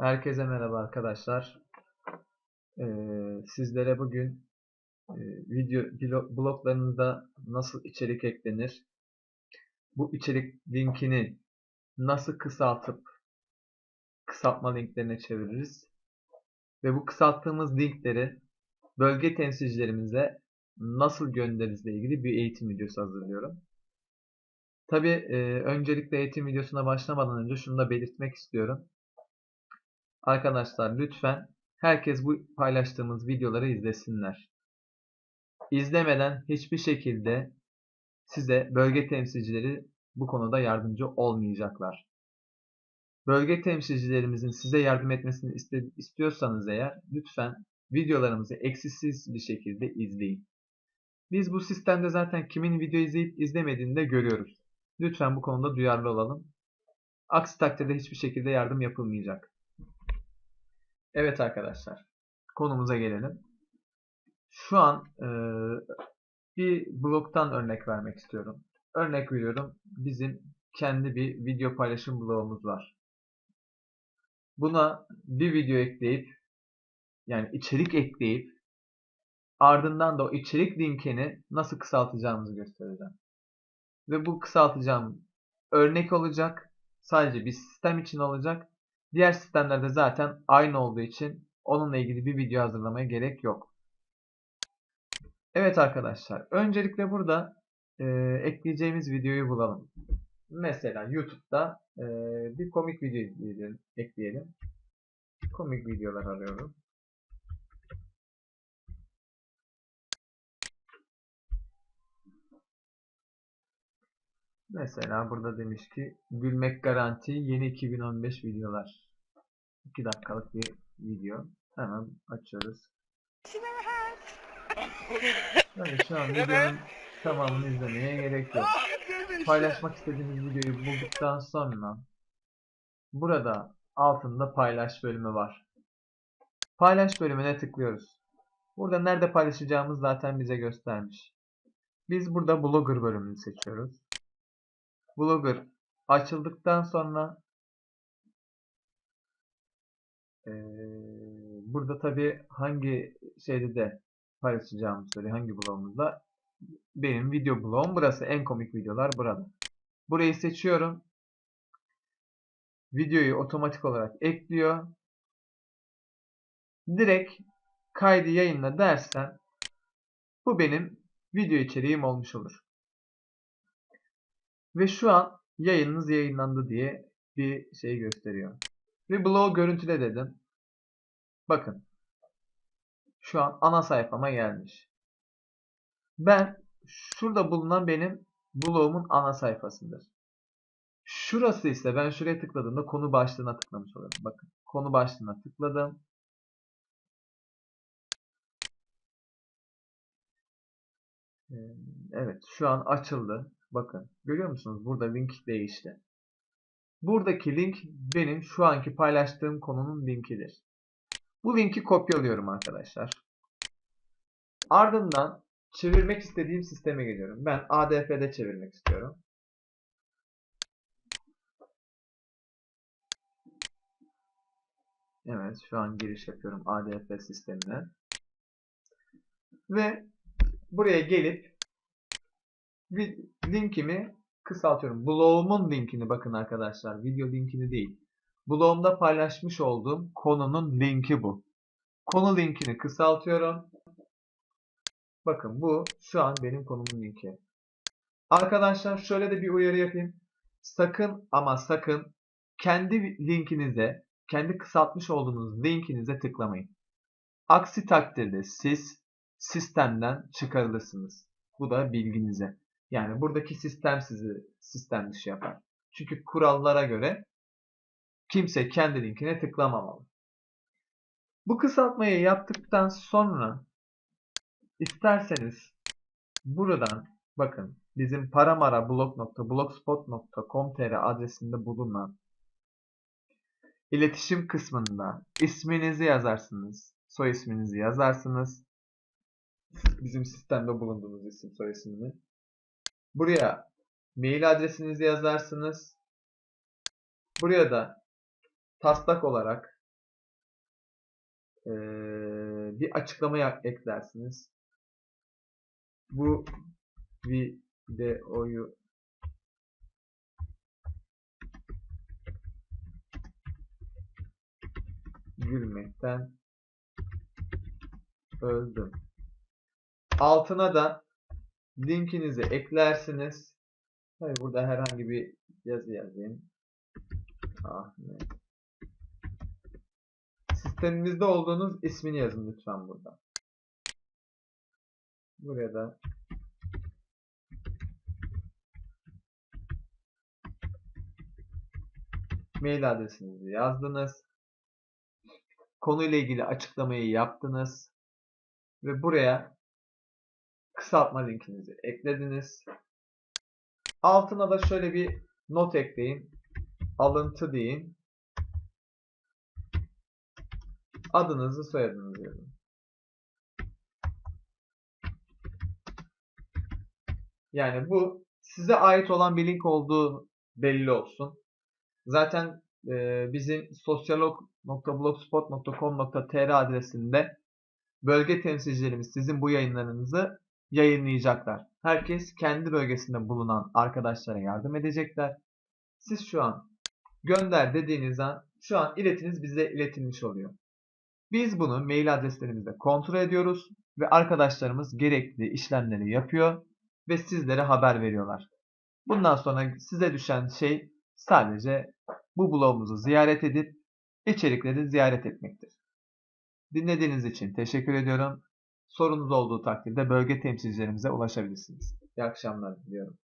Herkese merhaba arkadaşlar. Ee, sizlere bugün e, video blo- bloglarınızda nasıl içerik eklenir, bu içerik linkini nasıl kısaltıp kısaltma linklerine çeviririz ve bu kısalttığımız linkleri bölge temsilcilerimize nasıl göndeririz ile ilgili bir eğitim videosu hazırlıyorum. Tabi öncelikle eğitim videosuna başlamadan önce şunu da belirtmek istiyorum. Arkadaşlar lütfen herkes bu paylaştığımız videoları izlesinler. İzlemeden hiçbir şekilde size bölge temsilcileri bu konuda yardımcı olmayacaklar. Bölge temsilcilerimizin size yardım etmesini istiyorsanız eğer lütfen videolarımızı eksiksiz bir şekilde izleyin. Biz bu sistemde zaten kimin video izleyip izlemediğini de görüyoruz. Lütfen bu konuda duyarlı olalım. Aksi takdirde hiçbir şekilde yardım yapılmayacak. Evet arkadaşlar, konumuza gelelim. Şu an e, bir blogdan örnek vermek istiyorum. Örnek veriyorum, bizim kendi bir video paylaşım blogumuz var. Buna bir video ekleyip, yani içerik ekleyip, ardından da o içerik linkini nasıl kısaltacağımızı göstereceğim. Ve bu kısaltacağım örnek olacak, sadece bir sistem için olacak Diğer sistemlerde zaten aynı olduğu için onunla ilgili bir video hazırlamaya gerek yok. Evet arkadaşlar. Öncelikle burada e, ekleyeceğimiz videoyu bulalım. Mesela YouTube'da e, bir komik video ekleyelim. Komik videolar arıyorum. Mesela burada demiş ki gülmek garanti yeni 2015 videolar. 2 dakikalık bir video. Hemen açıyoruz. Evet şu an videonun tamamını izlemeye gerek yok. Paylaşmak istediğiniz videoyu bulduktan sonra burada altında paylaş bölümü var. Paylaş bölümüne tıklıyoruz. Burada nerede paylaşacağımız zaten bize göstermiş. Biz burada blogger bölümünü seçiyoruz. Blogger açıldıktan sonra ee, burada tabi hangi şeyde de paylaşacağımı söylüyor. Hangi blogumuzda. Benim video blogum burası. En komik videolar burada. Burayı seçiyorum. Videoyu otomatik olarak ekliyor. Direkt kaydı yayınla dersen bu benim video içeriğim olmuş olur. Ve şu an yayınınız yayınlandı diye bir şey gösteriyor. Ve blog görüntüle dedim. Bakın. Şu an ana sayfama gelmiş. Ben şurada bulunan benim blogumun ana sayfasıdır. Şurası ise ben şuraya tıkladığımda konu başlığına tıklamış oluyorum. Bakın konu başlığına tıkladım. Ee, evet şu an açıldı. Bakın görüyor musunuz? Burada link değişti. Buradaki link benim şu anki paylaştığım konunun linkidir. Bu linki kopyalıyorum arkadaşlar. Ardından çevirmek istediğim sisteme geliyorum. Ben ADF'de çevirmek istiyorum. Evet şu an giriş yapıyorum ADF sistemine. Ve buraya gelip bir linkimi kısaltıyorum. Blog'umun linkini bakın arkadaşlar. Video linkini değil. Blog'umda paylaşmış olduğum konunun linki bu. Konu linkini kısaltıyorum. Bakın bu şu an benim konumun linki. Arkadaşlar şöyle de bir uyarı yapayım. Sakın ama sakın kendi linkinize, kendi kısaltmış olduğunuz linkinize tıklamayın. Aksi takdirde siz sistemden çıkarılırsınız. Bu da bilginize. Yani buradaki sistem sizi sistem dışı yapar. Çünkü kurallara göre kimse kendi linkine tıklamamalı. Bu kısaltmayı yaptıktan sonra isterseniz buradan bakın bizim paramarablog.blogspot.com.tr adresinde bulunan iletişim kısmında isminizi yazarsınız, soy isminizi yazarsınız. Bizim sistemde bulunduğumuz isim soy ismini. Buraya mail adresinizi yazarsınız. Buraya da taslak olarak eee, bir açıklama eklersiniz. Bu videoyu gülmekten öldüm. Altına da linkinizi eklersiniz. Tabii burada herhangi bir yazı yazayım. Ahmet. Sistemimizde olduğunuz ismini yazın lütfen burada. Buraya da mail adresinizi yazdınız. Konuyla ilgili açıklamayı yaptınız. Ve buraya kısaltma linkinizi eklediniz. Altına da şöyle bir not ekleyin. Alıntı deyin. Adınızı soyadınızı yazın. Yani bu size ait olan bir link olduğu belli olsun. Zaten e, bizim sosyolog.blogspot.com.tr adresinde bölge temsilcilerimiz sizin bu yayınlarınızı yayınlayacaklar. Herkes kendi bölgesinde bulunan arkadaşlara yardım edecekler. Siz şu an gönder dediğiniz an şu an iletiniz bize iletilmiş oluyor. Biz bunu mail adreslerimizde kontrol ediyoruz ve arkadaşlarımız gerekli işlemleri yapıyor ve sizlere haber veriyorlar. Bundan sonra size düşen şey sadece bu blogumuzu ziyaret edip içerikleri ziyaret etmektir. Dinlediğiniz için teşekkür ediyorum. Sorunuz olduğu takdirde bölge temsilcilerimize ulaşabilirsiniz. İyi akşamlar diliyorum.